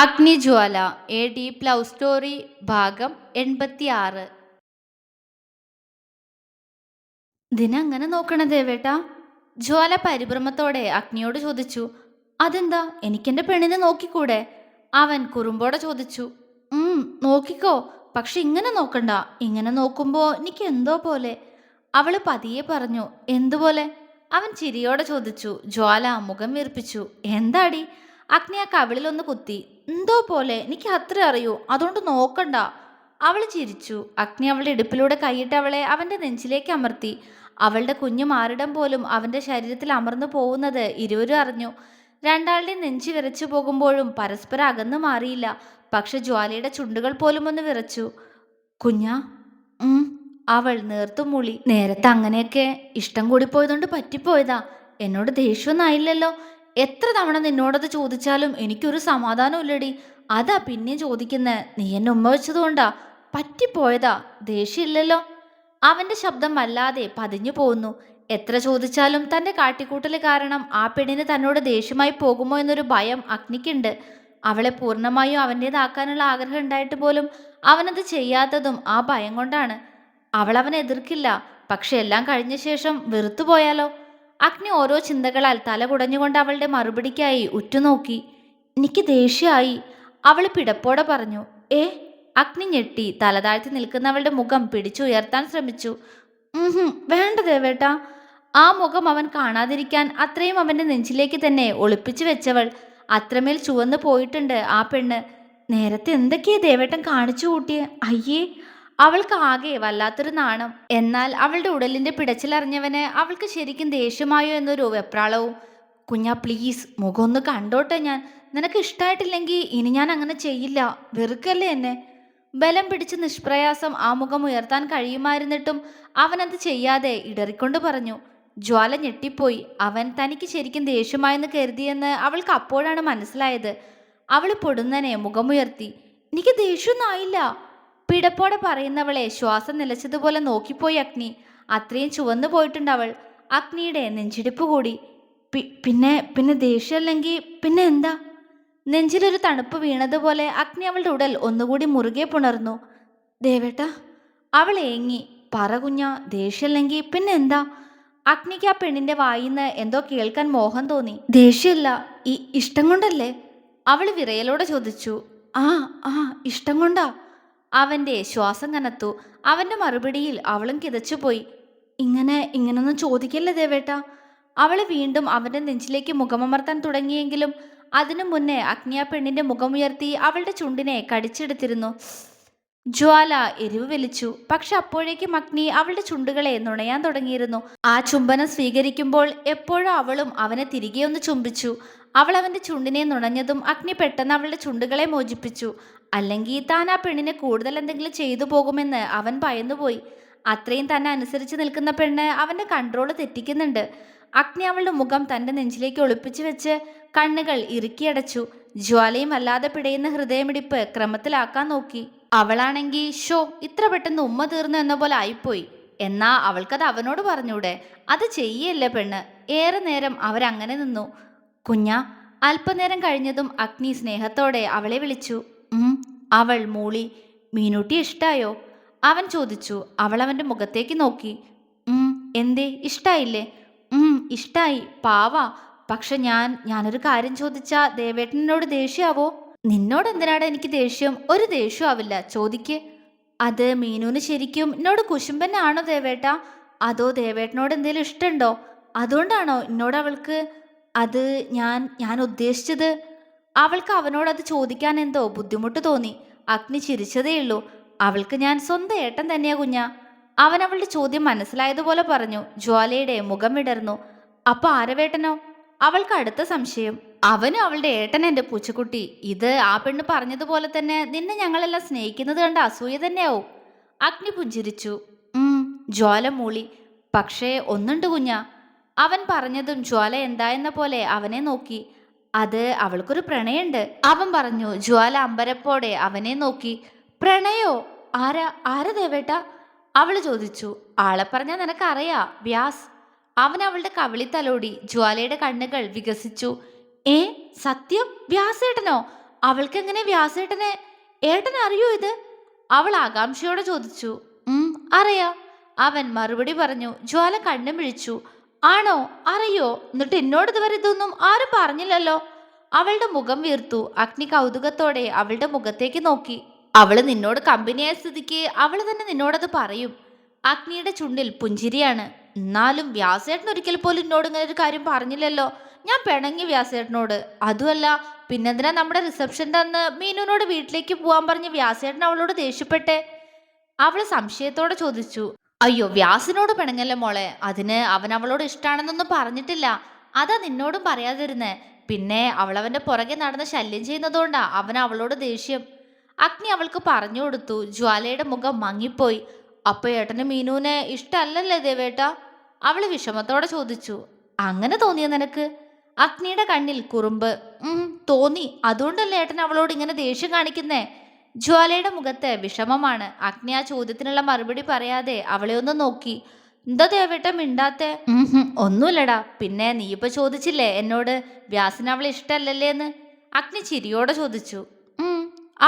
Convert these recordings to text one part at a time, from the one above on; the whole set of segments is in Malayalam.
Agnijwala A deep love story ഭാഗം എൺപത്തി ആറ് ദിനങ്ങനെ നോക്കണ ദേവേട്ടാ. ജ്വാല പരിഭ്രമത്തോടെ അഗ്നിയോട് ചോദിച്ചു അതെന്താ? എനിക്കെന്റെ പെണ്ണിനെ നോക്കിക്കൂടെ? അവൻ കുറുമ്പോടെ ചോദിച്ചു ഉം നോക്കിക്കോ. പക്ഷെ ഇങ്ങനെ നോക്കണ്ട. ഇങ്ങനെ നോക്കുമ്പോ എനിക്ക് എന്തോ പോലെ. അവൾ പതിയെ പറഞ്ഞു എന്തുപോലെ? അവൻ ചിരിയോടെ ചോദിച്ചു ജ്വാല മുഖം വീർപ്പിച്ചു എന്താടി? അഗ്നി ആ കവിളിലൊന്ന് കുത്തി. എന്തോ പോലെ? എനിക്ക് അത്ര അറിയൂ. അതുകൊണ്ട് നോക്കണ്ട. അവൾ ചിരിച്ചു. അഗ്നി അവളുടെ ഇടുപ്പിലൂടെ കൈയിട്ട് അവളെ അവന്റെ നെഞ്ചിലേക്ക് അമർത്തി. അവളുടെ കുഞ്ഞു മാറിടം പോലും അവന്റെ ശരീരത്തിൽ അമർന്നു പോകുന്നത് ഇരുവരും അറിഞ്ഞു. രണ്ടാളുടെയും നെഞ്ചു വിറച്ചു പോകുമ്പോഴും പരസ്പരം അകന്നു മാറിയില്ല. പക്ഷെ ജ്വാലയുടെ ചുണ്ടുകൾ പോലും ഒന്ന് വിറച്ചു. കുഞ്ഞാ അവൾ നേർത്തു മൂളി. നേരത്തെ അങ്ങനെയൊക്കെ ഇഷ്ടം കൂടി പോയതുകൊണ്ട് പറ്റിപ്പോയതാ. എന്നോട് ദേഷ്യമൊന്നും ആയില്ലല്ലോ. എത്ര തവണ നിന്നോടത് ചോദിച്ചാലും എനിക്കൊരു സമാധാനമില്ലടി അതാ പിന്നെ ചോദിക്കുന്നത് നീ എന്നെ ഉമ്മ വെച്ചതുകൊണ്ടാ? പറ്റിപ്പോയതാ. ദേഷ്യമില്ലല്ലോ. അവന്റെ ശബ്ദം വല്ലാതെ പതിഞ്ഞു പോകുന്നു. എത്ര ചോദിച്ചാലും തന്റെ കാട്ടിക്കൂട്ടൽ കാരണം ആ പെണ്ണിന് തന്നോട് ദേഷ്യമായി പോകുമോ എന്നൊരു ഭയം അഗ്നിക്കുണ്ട്. അവളെ പൂർണമായും അവന്റേതാക്കാനുള്ള ആഗ്രഹം ഉണ്ടായിട്ട് പോലും അവനത് ചെയ്യാത്തതും ആ ഭയം കൊണ്ടാണ്. അവൾ അവനെ എതിർക്കില്ല. പക്ഷെ എല്ലാം കഴിഞ്ഞ ശേഷം വെറുത്തു പോയാലോ അഗ്നി ഓരോ ചിന്തകളാൽ തല കുടഞ്ഞുകൊണ്ട് അവളുടെ മറുപടിക്കായി ഉറ്റുനോക്കി. എനിക്ക് ദേഷ്യമായി. അവൾ പിടപ്പോടെ പറഞ്ഞു ഏ? അഗ്നി ഞെട്ടി തലതാഴ്ത്തി നിൽക്കുന്നവളുടെ മുഖം പിടിച്ചുയർത്താൻ ശ്രമിച്ചു. വേണ്ട ദേവേട്ടാ ആ മുഖം അവൻ കാണാതിരിക്കാൻ അത്രയും അവന്റെ നെഞ്ചിലേക്ക് തന്നെ ഒളിപ്പിച്ചു വെച്ചവൾ. അത്രമേൽ ചുവന്നു പോയിട്ടുണ്ട് ആ പെണ്ണ്. നേരത്തെ എന്തൊക്കെയാ ദേവേട്ടൻ കാണിച്ചു കൂട്ടിയേ? അയ്യേ അവൾക്ക് ആകെ വല്ലാത്തൊരു നാണം. എന്നാൽ അവളുടെ ഉടലിന്റെ പിടച്ചിലറിഞ്ഞവന് അവൾക്ക് ശരിക്കും ദേഷ്യമായോ എന്നൊരു വെപ്രാളവും കുഞ്ഞാ പ്ലീസ് മുഖം ഒന്ന് കണ്ടോട്ടെ ഞാൻ. നിനക്ക് ഇഷ്ടമായിട്ടില്ലെങ്കിൽ ഇനി ഞാൻ അങ്ങനെ ചെയ്യില്ല. വെറുക്കല്ലേ എന്നെ? ബലം പിടിച്ച് നിഷ്പ്രയാസം ആ മുഖം ഉയർത്താൻ കഴിയുമായിരുന്നിട്ടും അവനത് ചെയ്യാതെ ഇടറിക്കൊണ്ട് പറഞ്ഞു ജ്വാല ഞെട്ടിപ്പോയി. അവൻ തനിക്ക് ശരിക്കും ദേഷ്യമായെന്ന് കരുതിയെന്ന് അവൾക്ക് അപ്പോഴാണ് മനസ്സിലായത്. അവൾ പൊടുന്നനെ മുഖമുയർത്തി എനിക്ക് ദേഷ്യമൊന്നും ആയില്ല. പിടപ്പോടെ പറയുന്നവളെ ശ്വാസം നിലച്ചതുപോലെ നോക്കിപ്പോയി അഗ്നി. അത്രയും ചുവന്നു പോയിട്ടുണ്ടവൾ. അഗ്നിയുടെ നെഞ്ചിടിപ്പ് കൂടി. പിന്നെ പിന്നെ ദേഷ്യമല്ലെങ്കിൽ പിന്നെ എന്താ? നെഞ്ചിലൊരു തണുപ്പ് വീണതുപോലെ അഗ്നി അവളുടെ ഉടൽ ഒന്നുകൂടി മുറുകെ പുണർന്നു. ദേവേട്ട അവൾ ഏങ്ങി. പറ കുഞ്ഞ ദേഷ്യമല്ലെങ്കിൽ പിന്നെ എന്താ? അഗ്നിക്ക് ആ പെണ്ണിന്റെ വായിന്ന് എന്തോ കേൾക്കാൻ മോഹം തോന്നി. ദേഷ്യമല്ല ഈ ഇഷ്ടം കൊണ്ടല്ലേ? അവൾ വിറയലോടെ ചോദിച്ചു. ആ ആ ഇഷ്ടം കൊണ്ടാ. അവന്റെ ശ്വാസം കനത്തു. അവന്റെ മറുപടിയിൽ അവളും കിതച്ചുപോയി. ഇങ്ങനെ ഇങ്ങനൊന്നും ചോദിക്കല്ലേ ദേവേട്ട? അവൾ വീണ്ടും അവന്റെ നെഞ്ചിലേക്ക് മുഖമമർത്താൻ തുടങ്ങിയെങ്കിലും അതിനു മുന്നേ അഗ്നിയാ പെണ്ണിന്റെ മുഖമുയർത്തി അവളുടെ ചുണ്ടിനെ കടിച്ചെടുത്തിരുന്നു. ജ്വാല എരിവ് വലിച്ചു. പക്ഷെ അപ്പോഴേക്കും അഗ്നി അവളുടെ ചുണ്ടുകളെ നുണയാൻ തുടങ്ങിയിരുന്നു. ആ ചുംബനം സ്വീകരിക്കുമ്പോൾ എപ്പോഴും അവളും അവനെ തിരികെ ഒന്ന് ചുംബിച്ചു. അവൾ അവന്റെ ചുണ്ടിനെ നുണഞ്ഞതും അഗ്നി പെട്ടെന്ന് അവളുടെ ചുണ്ടുകളെ മോചിപ്പിച്ചു. അല്ലെങ്കിൽ താൻ ആ പെണ്ണിനെ കൂടുതൽ എന്തെങ്കിലും ചെയ്തു പോകുമെന്ന് അവൻ ഭയന്നുപോയി. അത്രയും തന്നെ അനുസരിച്ച് നിൽക്കുന്ന പെണ്ണ് അവന്റെ കൺട്രോൾ തെറ്റിക്കുന്നുണ്ട്. അഗ്നി അവളുടെ മുഖം തന്റെ നെഞ്ചിലേക്ക് ഒളിപ്പിച്ചു വെച്ച് കണ്ണുകൾ ഇറുക്കിയടച്ചു ജ്വാലയും അല്ലാതെ പിടയുന്ന ഹൃദയമിടിപ്പ് ക്രമത്തിലാക്കാൻ നോക്കി. അവളാണെങ്കിൽ ഷോ ഇത്ര പെട്ടെന്ന് ഉമ്മ തീർന്നു എന്ന പോലെ ആയിപ്പോയി. എന്നാ അവൾക്കത് അവനോട് പറഞ്ഞൂടെ. അത് ചെയ്യല്ലേ പെണ്ണ്? ഏറെ നേരം അവരങ്ങനെ നിന്നു. കുഞ്ഞ അല്പനേരം കഴിഞ്ഞതും അഗ്നി സ്നേഹത്തോടെ അവളെ വിളിച്ചു. അവൾ മൂളി മീനൂട്ടി ഇഷ്ടായോ? അവൻ ചോദിച്ചു അവൾ അവന്റെ മുഖത്തേക്ക് നോക്കി. എന്തേ ഇഷ്ടായില്ലേ? ഇഷ്ടായി പാവ. പക്ഷെ ഞാൻ ഞാനൊരു കാര്യം ചോദിച്ചാ ദേവേട്ടനോട് ദേഷ്യാവോ? നിന്നോട് എന്തിനാണ് എനിക്ക് ദേഷ്യം? ഒരു ദേഷ്യം ആവില്ല ചോദിക്ക്. അത് മീനുവിന് ശരിക്കും എന്നോട് കുശുമ്പനാണോ ദേവേട്ട? അതോ ദേവേട്ടനോട് എന്തെങ്കിലും ഇഷ്ടമുണ്ടോ അതുകൊണ്ടാണോ എന്നോട് അവൾക്ക് അത് ഞാൻ ഞാൻ ഉദ്ദേശിച്ചത് അവൾക്ക് അവനോട് അത് ചോദിക്കാൻ എന്തോ ബുദ്ധിമുട്ട് തോന്നി. അഗ്നി ചിരിച്ചതേയുള്ളൂ അവൾക്ക് ഞാൻ സ്വന്തം ഏട്ടൻ തന്നെയാ കുഞ്ഞ. അവൻ അവളുടെ ചോദ്യം മനസ്സിലായതുപോലെ പറഞ്ഞു. ജ്വാലയുടെ മുഖം വിടർന്നു. അപ്പൊ ആരവേട്ടനോ അവൾക്ക് അടുത്ത സംശയം. അവനും അവളുടെ ഏട്ടൻ എന്റെ പൂച്ചക്കുട്ടി. ഇത് ആ പെണ്ണ് പറഞ്ഞതുപോലെ തന്നെ നിന്നെ ഞങ്ങളെല്ലാം സ്നേഹിക്കുന്നത് കണ്ട അസൂയ തന്നെയാവും. അഗ്നി പുഞ്ചിരിച്ചു. ജ്വാല മൂളി. പക്ഷേ ഒന്നുണ്ട് കുഞ്ഞ. അവൻ പറഞ്ഞതും ജ്വാല എന്തായെന്ന പോലെ അവനെ നോക്കി. അത് അവൾക്കൊരു പ്രണയുണ്ട്. അവൻ പറഞ്ഞു ജ്വാല അമ്പരപ്പോടെ അവനെ നോക്കി. പ്രണയോ? ആരാ? ആരാ ദേവേട്ട? അവൾ ചോദിച്ചു ആളെ പറഞ്ഞാൽ നിനക്കറിയാ വ്യാസ്. അവൻ അവളുടെ കവിളി തലോടി ജ്വാലയുടെ കണ്ണുകൾ വികസിച്ചു. ഏ? സത്യം? വ്യാസേട്ടനോ? അവൾക്ക് എങ്ങനെ വ്യാസേട്ടനെ? ഏട്ടൻ അറിയോ ഇത്? അവൾ ആകാംക്ഷയോടെ ചോദിച്ചു അറിയാ. അവൻ മറുപടി പറഞ്ഞു ജ്വാല കണ്ണും വിഴിച്ചു ആണോ? അറിയോ? എന്നിട്ട് എന്നോട് ഇതുവരെ ഇതൊന്നും ആരും പറഞ്ഞില്ലല്ലോ. അവളുടെ മുഖം വീർത്തു. അഗ്നി കൗതുകത്തോടെ അവളുടെ മുഖത്തേക്ക് നോക്കി. അവൾ നിന്നോട് കമ്പനിയായ സ്ഥിതിക്ക് അവൾ തന്നെ നിന്നോടത് പറയും. അഗ്നിയുടെ ചുണ്ടിൽ പുഞ്ചിരിയാണ്. എന്നാലും വ്യാസേട്ടൻ ഒരിക്കൽ പോലും എന്നോട് ഇങ്ങനെ ഒരു കാര്യം പറഞ്ഞില്ലല്ലോ. ഞാൻ പിണങ്ങി വ്യാസേട്ടനോട്. അതുമല്ല പിന്നെന്തിനാ നമ്മുടെ റിസപ്ഷൻ അന്ന് മീനുവിനോട് വീട്ടിലേക്ക് പോവാൻ പറഞ്ഞ് വ്യാസേട്ടൻ അവളോട് ദേഷ്യപ്പെട്ടെ? അവൾ സംശയത്തോടെ ചോദിച്ചു. അയ്യോ വ്യാസിനോട് പിണങ്ങല്ലേ മോളെ? അതിന് അവൻ അവളോട് ഇഷ്ടാണെന്നൊന്നും പറഞ്ഞിട്ടില്ല. അതാ നിന്നോടും പറയാതിരുന്നേ. പിന്നെ അവളവന്റെ പുറകെ നടന്ന് ശല്യം ചെയ്യുന്നതുകൊണ്ടാ അവൻ അവളോട് ദേഷ്യം. അഗ്നി അവൾക്ക് പറഞ്ഞു കൊടുത്തു. ജ്വാലയുടെ മുഖം മങ്ങിപ്പോയി. അപ്പൊ ഏട്ടന് മീനുവിനെ ഇഷ്ടമല്ലല്ലേ ദേവേട്ട? അവൾ വിഷമത്തോടെ ചോദിച്ചു. അങ്ങനെ തോന്നിയോ നിനക്ക്? അഗ്നിയുടെ കണ്ണിൽ കുറുമ്പ്. തോന്നി. അതുകൊണ്ടല്ലേ ഏട്ടൻ അവളോട് ഇങ്ങനെ ദേഷ്യം കാണിക്കുന്നേ? ജ്വാലയുടെ മുഖത്ത് വിഷമമാണ്. അഗ്നി ആ ചോദ്യത്തിനുള്ള മറുപടി പറയാതെ അവളെ ഒന്ന് നോക്കി. എന്താ ദേവേട്ട മിണ്ടാത്തെ? ഒന്നുമില്ലടാ. പിന്നെ നീ ഇപ്പൊ ചോദിച്ചില്ലേ എന്നോട്? വ്യാസന അവളെ ഇഷ്ടല്ലല്ലേ എന്ന്? അഗ്നി ചിരിയോടെ ചോദിച്ചു.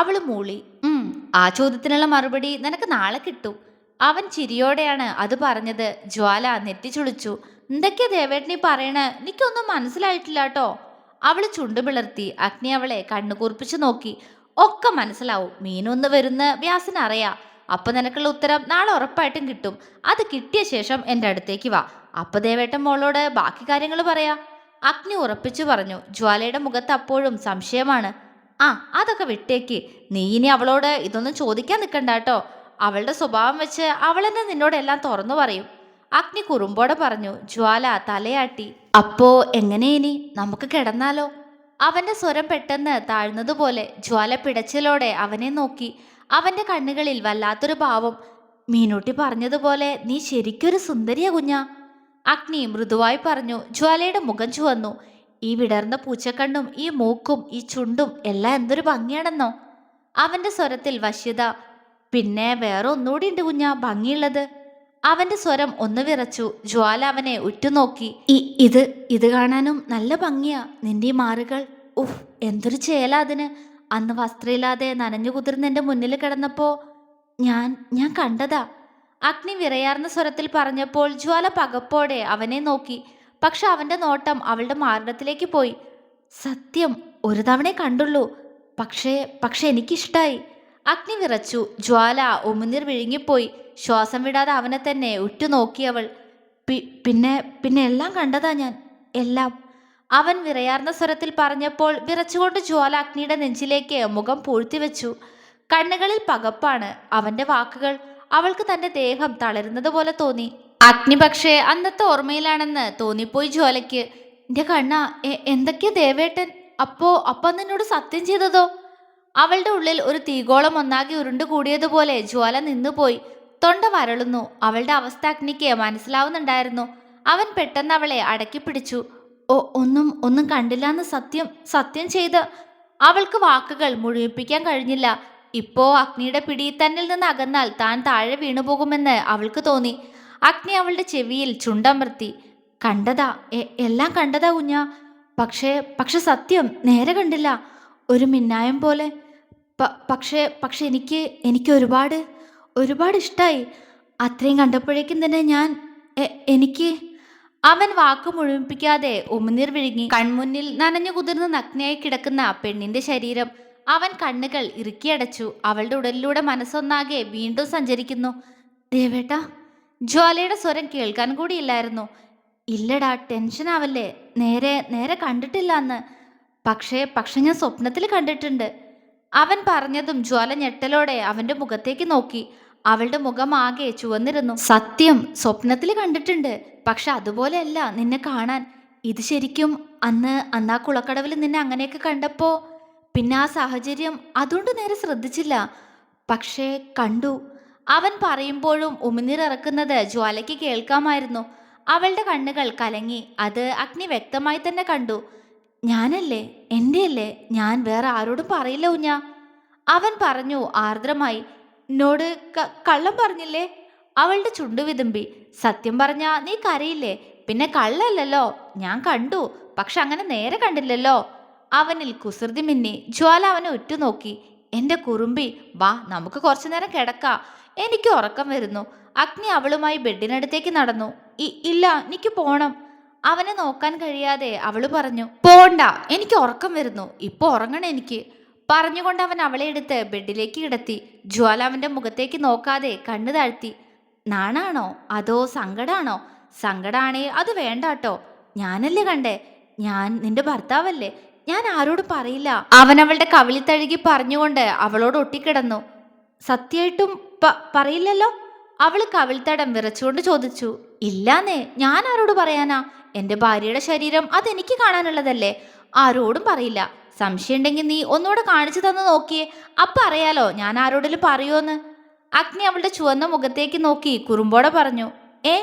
അവൾ മൂളി. ആ ചോദ്യത്തിനുള്ള മറുപടി നിനക്ക് നാളെ കിട്ടും. അവൻ ചിരിയോടെയാണ് അത് പറഞ്ഞത്. ജ്വാല നെറ്റിച്ചുളിച്ചു. എന്തൊക്കെയാ ദേവേട്ടനീ പറയണേ? എനിക്കൊന്നും മനസ്സിലായിട്ടില്ല കേട്ടോ അവൾ ചുണ്ടുപിളർത്തി. അഗ്നി അവളെ കണ്ണുകൂർപ്പിച്ചു നോക്കി. ഒക്കെ മനസ്സിലാവും. മീനൊന്ന് വരുന്ന വ്യാസനറിയാം അപ്പൊ നിനക്കുള്ള ഉത്തരം നാളെ ഉറപ്പായിട്ടും കിട്ടും. അത് കിട്ടിയ ശേഷം എന്റെ അടുത്തേക്ക് വാ. അപ്പൊ ദേവേട്ടൻ മോളോട് ബാക്കി കാര്യങ്ങൾ പറയാ. അഗ്നി ഉറപ്പിച്ചു പറഞ്ഞു. ജ്വാലയുടെ മുഖത്ത് അപ്പോഴും സംശയമാണ്. ആ അതൊക്കെ വിട്ടേക്ക്. നീ ഇനി അവളോട് ഇതൊന്നും ചോദിക്കാൻ നിൽക്കണ്ട കേട്ടോ. അവളുടെ സ്വഭാവം വെച്ച് അവളെന്നെ തന്നെ നിന്നോട് എല്ലാം തുറന്നു പറയും. അഗ്നി കുറുമ്പോടെ പറഞ്ഞു. ജ്വാല തലയാട്ടി. അപ്പോ എങ്ങനെ ഇനി? നമുക്ക് കിടന്നാലോ? അവന്റെ സ്വരം പെട്ടെന്ന് താഴ്ന്നതുപോലെ ജ്വാല പിടച്ചിലോടെ അവനെ നോക്കി. അവന്റെ കണ്ണുകളിൽ വല്ലാത്തൊരു ഭാവം. മീനൂട്ടി പറഞ്ഞതുപോലെ നീ ശരിക്കൊരു സുന്ദരിയ കുഞ്ഞ. അഗ്നി മൃദുവായി പറഞ്ഞു. ജ്വാലയുടെ മുഖം ചുവന്നു. ഈ വിടർന്ന പൂച്ചക്കണ്ണും ഈ മൂക്കും ഈ ചുണ്ടും എല്ലാം എന്തൊരു ഭംഗിയാണെന്നോ. അവന്റെ സ്വരത്തിൽ വശ്യത. പിന്നെ വേറെ ഒന്നുകൂടി ഉണ്ട് കുഞ്ഞ ഭംഗിയുള്ളത്. അവന്റെ സ്വരം ഒന്ന് വിറച്ചു. ജ്വാല അവനെ ഉറ്റുനോക്കി. ഇത് ഇത് കാണാനും നല്ല ഭംഗിയാ. നിന്റെ ഈ മാറുകൾ. ഉഫ് എന്തൊരു ചേല അതിന്. അന്ന് വസ്ത്രമില്ലാതെ നനഞ്ഞു കുതിർന്ന് എന്റെ മുന്നിൽ കിടന്നപ്പോ ഞാൻ ഞാൻ കണ്ടതാ. അഗ്നി വിറയാർന്ന സ്വരത്തിൽ പറഞ്ഞപ്പോൾ ജ്വാല പകപ്പോടെ അവനെ നോക്കി. പക്ഷെ അവന്റെ നോട്ടം അവളുടെ മാറിടത്തിലേക്ക് പോയി. സത്യം ഒരു തവണ കണ്ടുള്ളൂ. പക്ഷേ പക്ഷെ എനിക്കിഷ്ടായി. അഗ്നി നിറച്ചു. ജ്വാല ഉമിനീർ വിഴുങ്ങിപ്പോയി. ശ്വാസം വിടാതെ അവനെ തന്നെ ഉറ്റുനോക്കി അവൾ. പി- പിന്നെ പിന്നെ എല്ലാം കണ്ടതാ ഞാൻ. എല്ലാം. അവൻ വിറയാർന്ന സ്വരത്തിൽ പറഞ്ഞപ്പോൾ വിറച്ചുകൊണ്ട് ജ്വാല അഗ്നിയുടെ നെഞ്ചിലേക്ക് മുഖം പൂഴ്ത്തി വെച്ചു. കണ്ണുകളിൽ പകപ്പാണ് അവന്റെ വാക്കുകൾ. അവൾക്ക് തന്റെ ദേഹം തളരുന്നത് പോലെ തോന്നി. അഗ്നി പക്ഷേ അന്നത്തെ ഓർമ്മയിലാണെന്ന് തോന്നിപ്പോയി ജ്വാലയ്ക്ക്. എന്റെ കണ്ണ എന്തൊക്കെയാ ദേവേട്ടൻ? അപ്പോ അപ്പ നിന്നോട് സത്യം ചെയ്തതോ? അവളുടെ ഉള്ളിൽ ഒരു തീകോളം ഒന്നാകെ ഉരുണ്ടു കൂടിയതുപോലെ ജ്വാല നിന്നുപോയി. തൊണ്ട വരളുന്നു. അവളുടെ അവസ്ഥ അഗ്നിക്ക് മനസ്സിലാവുന്നുണ്ടായിരുന്നു. അവൻ പെട്ടെന്ന് അവളെ അടക്കി പിടിച്ചു. ഓ ഒന്നും ഒന്നും കണ്ടില്ലാന്ന് സത്യം സത്യം ചെയ്ത്. അവൾക്ക് വാക്കുകൾ മുഴുവിപ്പിക്കാൻ കഴിഞ്ഞില്ല. ഇപ്പോ അഗ്നിയുടെ പിടി തന്നിൽ നിന്ന് അകന്നാൽ താൻ താഴെ വീണുപോകുമെന്ന് അവൾക്ക് തോന്നി. അഗ്നി അവളുടെ ചെവിയിൽ ചുണ്ടമർത്തി. കണ്ടതാ എല്ലാം കണ്ടതാ കുഞ്ഞ. പക്ഷേ പക്ഷെ സത്യം നേരെ കണ്ടില്ല. ഒരു മിന്നായം പോലെ പക്ഷേ പക്ഷെ എനിക്ക് എനിക്ക് ഒരുപാട് ഒരുപാട് ഇഷ്ടമായി അത്രയും കണ്ടപ്പോഴേക്കും തന്നെ ഞാൻ എനിക്ക് അവൻ വാക്ക് മുഴുമിപ്പിക്കാതെ ഉമിനീർ വിഴുങ്ങി. കൺമുന്നിൽ നനഞ്ഞു കുതിർന്ന് നഗ്നയായി കിടക്കുന്ന പെണ്ണിന്റെ ശരീരം അവൻ കണ്ണുകൾ ഇറുക്കിയടച്ചു. അവളുടെ ഉടലിലൂടെ മനസ്സൊന്നാകെ വീണ്ടും സഞ്ചരിക്കുന്നു. ദേവേട്ട ജ്വാലയുടെ സ്വരം കേൾക്കാൻ കൂടിയില്ലായിരുന്നു ഇല്ലടാ ടെൻഷൻ ആവല്ലേ? നേരെ നേരെ കണ്ടിട്ടില്ല അന്ന് പക്ഷേ പക്ഷെ ഞാൻ സ്വപ്നത്തിൽ കണ്ടിട്ടുണ്ട്. അവൻ പറഞ്ഞതും ജ്വാല ഞെട്ടലോടെ അവന്റെ മുഖത്തേക്ക് നോക്കി. അവളുടെ മുഖം ആകെ ചുവന്നിരുന്നു. സത്യം സ്വപ്നത്തിൽ കണ്ടിട്ടുണ്ട്. പക്ഷെ അതുപോലെയല്ല നിന്നെ കാണാൻ. ഇത് ശരിക്കും അന്ന് അന്ന് കുളക്കടവിൽ നിന്നെ അങ്ങനെയൊക്കെ കണ്ടപ്പോ? പിന്നെ ആ സാഹചര്യം അതുകൊണ്ട് നേരെ ശ്രദ്ധിച്ചില്ല. പക്ഷേ കണ്ടു. അവൻ പറയുമ്പോഴും ഉമിനീർ ഇറക്കുന്നത് ജ്വാലയ്ക്ക് കേൾക്കാമായിരുന്നു. അവളുടെ കണ്ണുകൾ കലങ്ങി. അത് അഗ്നി വ്യക്തമായി തന്നെ കണ്ടു. ഞാനല്ലേ? എന്റെയല്ലേ ഞാൻ വേറെ ആരോടും പറയില്ല ഊഞ്ഞ അവൻ പറഞ്ഞു ആർദ്രമായി എന്നോട് കള്ളം പറഞ്ഞില്ലേ? അവളുടെ ചുണ്ടു വിതുമ്പി. സത്യം പറഞ്ഞാ നീ കരയില്ലേ? പിന്നെ കള്ളല്ലല്ലോ. ഞാൻ കണ്ടു പക്ഷെ അങ്ങനെ നേരെ കണ്ടില്ലല്ലോ. അവനിൽ കുസൃതി മിന്നി. ജ്വാല അവനെ ഉറ്റുനോക്കി. എന്റെ കുറുമ്പി വാ നമുക്ക് കുറച്ചു നേരം കിടക്കാം. എനിക്ക് ഉറക്കം വരുന്നു. അഗ്നി അവളുമായി ബെഡിനടുത്തേക്ക് നടന്നു. "ഇ- ഇല്ല എനിക്ക് പോണം. അവനെ നോക്കാൻ കഴിയാതെ അവൾ പറഞ്ഞു പോണ്ട എനിക്ക് ഉറക്കം വരുന്നു. ഇപ്പൊ ഉറങ്ങണം എനിക്ക്. പറഞ്ഞുകൊണ്ട് അവൻ അവളെ എടുത്ത് ബെഡിലേക്ക് കിടത്തി ജ്വാല അവന്റെ മുഖത്തേക്ക് നോക്കാതെ കണ്ണു താഴ്ത്തി നാണാണോ? അതോ സങ്കടാണോ? സങ്കടാണേ അത് വേണ്ടാട്ടോ. ഞാനല്ലേ കണ്ടേ? ഞാൻ നിന്റെ ഭർത്താവല്ലേ? ഞാൻ ആരോടും പറയില്ല. അവൻ അവളുടെ കവിളി തഴുകി പറഞ്ഞുകൊണ്ട് അവളോട് ഒട്ടിക്കിടന്നു. സത്യമായിട്ടും പറയില്ലല്ലോ? അവൾ കവിൾത്തടം വിറച്ചുകൊണ്ട് ചോദിച്ചു ഇല്ലാന്നേ ഞാൻ ആരോട് പറയാനാ? എന്റെ ഭാര്യയുടെ ശരീരം അതെനിക്ക് കാണാനുള്ളതല്ലേ? ആരോടും പറയില്ല. സംശയമുണ്ടെങ്കിൽ നീ ഒന്നുകൂടെ കാണിച്ചു തന്നു നോക്കിയേ അപ്പൊ അറിയാലോ ഞാൻ ആരോടെങ്കിലും പറയുമോന്ന് അഗ്നി അവളുടെ ചുവന്ന മുഖത്തേക്ക് നോക്കി കുറുമ്പോടെ പറഞ്ഞു ഏ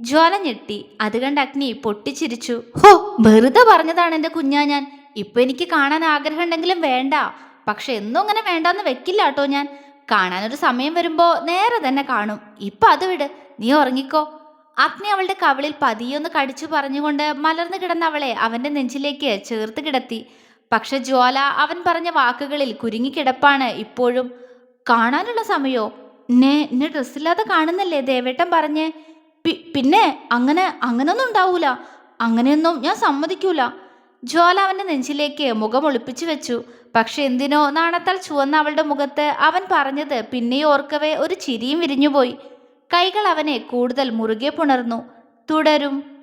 ജ്വാല ഞെട്ടി. അത് കണ്ട് അഗ്നി പൊട്ടിച്ചിരിച്ചു. ഹോ വെറുതെ പറഞ്ഞതാണ് എന്റെ കുഞ്ഞാ ഞാൻ. ഇപ്പൊ എനിക്ക് കാണാൻ ആഗ്രഹം ഉണ്ടെങ്കിലും വേണ്ട. പക്ഷെ എന്നും അങ്ങനെ വേണ്ടാന്ന് വെക്കില്ല കേട്ടോ ഞാൻ. കാണാനൊരു സമയം വരുമ്പോ നേരെ തന്നെ കാണും. ഇപ്പൊ അത് വിട്. നീ ഉറങ്ങിക്കോ. അഗ്നി അവളുടെ കവിളിൽ പതിയൊന്ന് കടിച്ചു പറഞ്ഞുകൊണ്ട് മലർന്നു കിടന്ന അവളെ അവന്റെ നെഞ്ചിലേക്ക് ചേർത്ത് കിടത്തി. പക്ഷെ ജ്വാല അവൻ പറഞ്ഞ വാക്കുകളിൽ കുരുങ്ങിക്കിടപ്പാണ് ഇപ്പോഴും. കാണാനുള്ള സമയോ? നേ എന്നെ ഡ്രസ്സില്ലാതെ കാണുന്നല്ലേ ദേവേട്ടൻ പറഞ്ഞേ? പിന്നെ അങ്ങനെ അങ്ങനൊന്നും ഉണ്ടാവൂല. അങ്ങനെയൊന്നും ഞാൻ സമ്മതിക്കൂല. ജ്വാല അവന്റെ നെഞ്ചിലേക്ക് മുഖം ഒളിപ്പിച്ചു വെച്ചു. പക്ഷെ എന്തിനോ നാണത്താൽ ചുവന്ന അവളുടെ മുഖത്ത് അവൻ പറഞ്ഞത് പിന്നെയോർക്കവേ ഒരു ചിരിയും വിരിഞ്ഞുപോയി. കൈകൾ അവനെ കൂടുതൽ മുറുകെ പുണർന്നു. തുടരും.